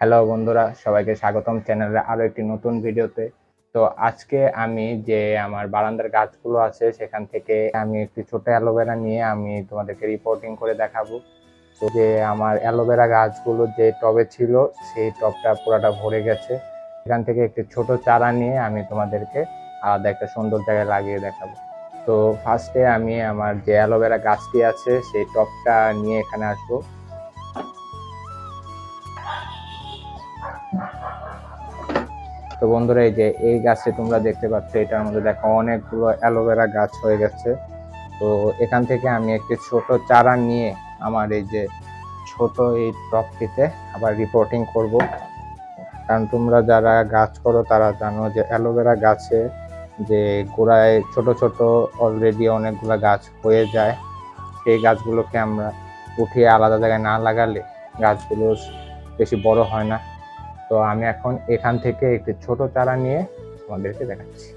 Hello বন্ধুরা, সবাইকে স্বাগতম চ্যানেলে আরও একটি নতুন ভিডিওতে। তো আজকে আমি যে আমার বারান্দার গাছগুলো আছে, সেখান থেকে আমি একটি ছোট অ্যালোভেরা নিয়ে আমি তোমাদেরকে রিপোর্টিং করে দেখাবো। তো যে আমার অ্যালোভেরা গাছগুলো যে টবে ছিল, সেই টবটা পুরাটা ভরে গেছে। এখান থেকে একটি ছোট চারা নিয়ে আমি তোমাদেরকে আলাদা একটা সুন্দর জায়গায় লাগিয়ে দেখাবো। তো ফার্স্টে আমি আমার যে অ্যালোভেরা গাছটি আছে, সেই টবটা নিয়ে এখানে আসব। তো বন্ধুরা, এই যে এই গাছে তোমরা দেখতে পাচ্ছ, এটার মধ্যে দেখো অনেকগুলো অ্যালোভেরা গাছ হয়ে গেছে। তো এখান থেকে আমি একটি ছোট চারা নিয়ে আমার এই যে ছোট এই টপটিতে আবার রিপোর্টিং করব। কারণ তোমরা যারা গাছ করো, তারা জানো যে অ্যালোভেরা গাছে যে গোড়ায় ছোট ছোট অলরেডি অনেকগুলো গাছ হয়ে যায়। সেই গাছগুলোকে আমরা উঠিয়ে আলাদা জায়গায় না লাগালে গাছগুলো বেশি বড় হয় না। তো আমি এখন এখান থেকে একটি ছোট চারা নিয়ে তোমাদেরকে দেখাচ্ছি।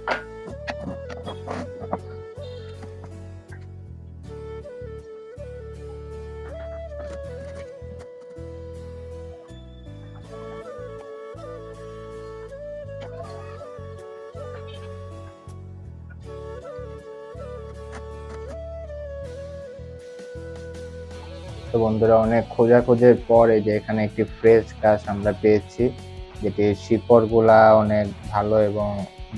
তো বন্ধুরা, অনেক খোঁজাখুঁজির পর এই যে এখানে একটি ফ্রেশ গাছ আমরা পেয়েছি, যেটি শিকড়গুলা অনেক ভালো এবং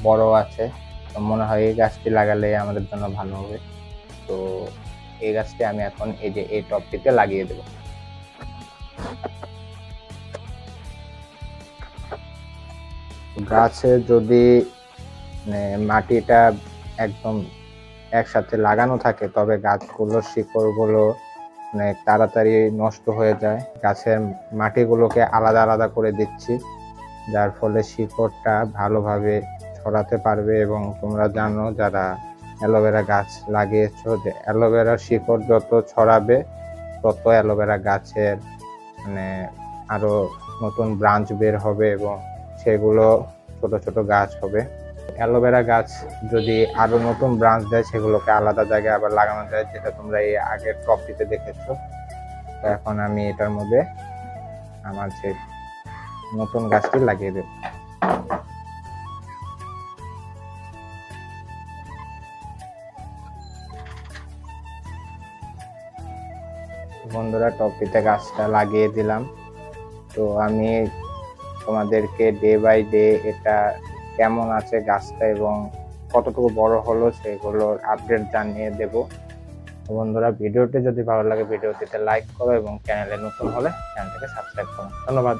বড় আছে। তো মনে হয় এই গাছটি লাগালে আমাদের জন্য ভালো হবে। তো এই গাছটি আমি এখন এই যে এই টপটিতে লাগিয়ে দেব। গাছে যদি মানে মাটিটা একদম একসাথে লাগানো থাকে, তবে গাছগুলোর শিকড়গুলো অনেক তাড়াতাড়ি নষ্ট হয়ে যায়। গাছের মাটিগুলোকে আলাদা আলাদা করে দিচ্ছি, যার ফলে শিকড়টা ভালোভাবে ছড়াতে পারবে এবং তোমরা জানো যারা অ্যালোভেরা গাছ লাগিয়েছো যে অ্যালোভেরার শিকড় যত ছড়াবে, তত অ্যালোভেরা গাছের মানে আরও নতুন ব্রাঞ্চ বের হবে এবং সেগুলো ছোট ছোট গাছ হবে। অ্যালোভেরা গাছ যদি আরও নতুন ব্রাঞ্চ দেয়, সেগুলোকে আলাদা জায়গায় আবার লাগানো যায়, যেটা তোমরা এই আগের টপটিতে দেখেছ। তো এখন আমি এটার মধ্যে আমার যে নতুন গাছটি লাগিয়ে দেব। বন্ধুরা, টপটিতে গাছটা লাগিয়ে দিলাম। তো আমি তোমাদেরকে ডে বাই ডে এটা কেমন আছে গাছটা এবং কতটুকু বড় হলো সেগুলোর আপডেট জানিয়ে দেব। বন্ধুরা, ভিডিওটি যদি ভালো লাগে, ভিডিওটিতে লাইক করো এবং চ্যানেলে নতুন হলে চ্যানেলটাকে সাবস্ক্রাইব করো। ধন্যবাদ।